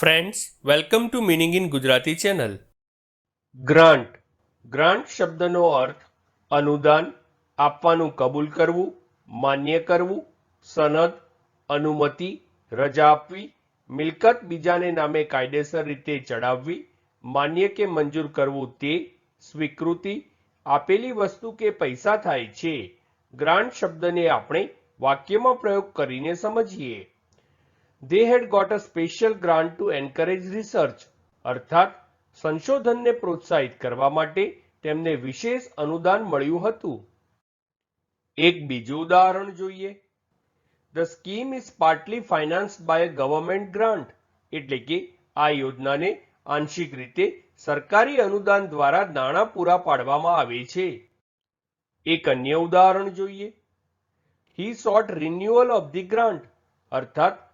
Friends welcome to meaning in Gujarati channel grant grant શબ્દનો અર્થ અનુદાન આપવાનું કબૂલ કરવું, માન્ય કરવું, સનદ, અનુમતિ, રજા આપવી, મિલકત બીજાને નામે કાયદેસર રીતે ચડાવવી, માન્ય કે મંજૂર કરવું તે સ્વીકૃતિ આપેલી વસ્તુ કે પૈસા થાય છે. ગ્રાન્ટ શબ્દને આપણે વાક્યમાં પ્રયોગ કરીને સમજીએ. They had got a special grant to encourage research, અર્થાત સંશોધનને પ્રોત્સાહિત કરવા માટે તેમને વિશેષ અનુદાન મળ્યું હતું. એક બીજું ઉદાહરણ જોઈએ. The scheme is partly finance by government grant એટલે કે આ યોજનાને આંશિક રીતે સરકારી અનુદાન દ્વારા નાણાં પૂરા પાડવામાં આવે છે. એક અન્ય ઉદાહરણ જોઈએ. He sought renewal of the grant અર્થાત